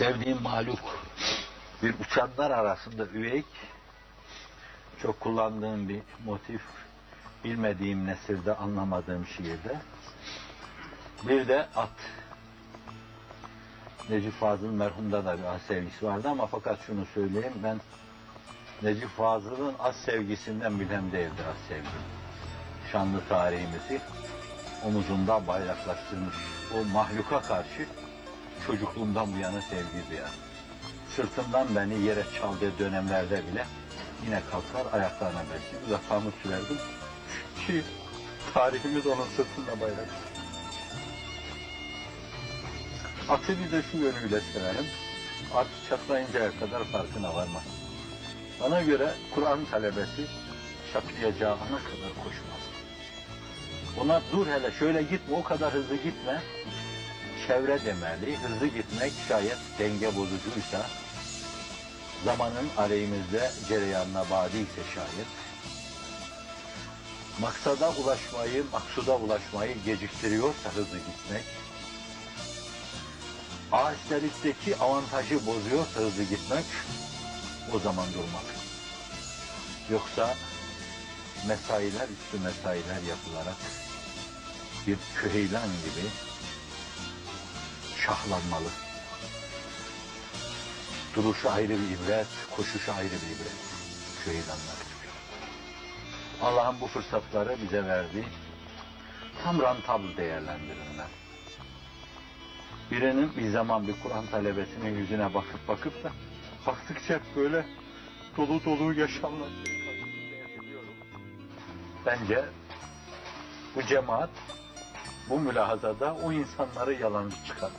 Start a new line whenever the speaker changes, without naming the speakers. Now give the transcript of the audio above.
Sevdiğim maluk bir uçanlar arasında üveyk çok kullandığım bir motif. Bilmediğim nesirde anlamadığım şiirde. Bir de at. Necip Fazıl merhumda da bir at sevgisi vardı ama fakat şunu söyleyeyim ben Necip Fazıl'ın at sevgisinden bilhem değildi at sevgi. Şanlı tarihimizi omuzunda bayraklaştırmış. O mahluka karşı çocukluğumdan bu yana sevgi duyar. Sırtımdan beni yere çaldığı dönemlerde bile yine kalkar ayaklarına belki uzaklarını sürerdim. Ki tarihimiz onun sırtında bayrak. Atı bir de şu yönüyle severim. At çatlayıncaya kadar farkına varmaz. Bana göre Kur'an talebesi çatlayacağına kadar koşmaz. Ona dur hele şöyle gitme o kadar hızlı gitme çevre demeli. Hızlı gitmek şayet denge bozucuysa, zamanın aleyhimizde cereyanına badi ise şayet, maksada ulaşmayı, maksuda ulaşmayı geciktiriyorsa hızlı gitmek, ağaçlarıktaki avantajı bozuyorsa hızlı gitmek, o zaman durmak. Yoksa mesailer üstü mesailer yapılarak bir küheylan gibi şahlanmalı. Duruşu ayrı bir ibret, koşuşu ayrı bir ibret. Gibi. Allah'ın bu fırsatları bize verdi. Tam rantabl değerlendirin ben. Birinin bir zaman bir Kur'an talebesinin yüzüne bakıp bakıp da baktıkça böyle dolu dolu yaşamlar. Bence bu cemaat bu mülahazada o insanları yalancı çıkar.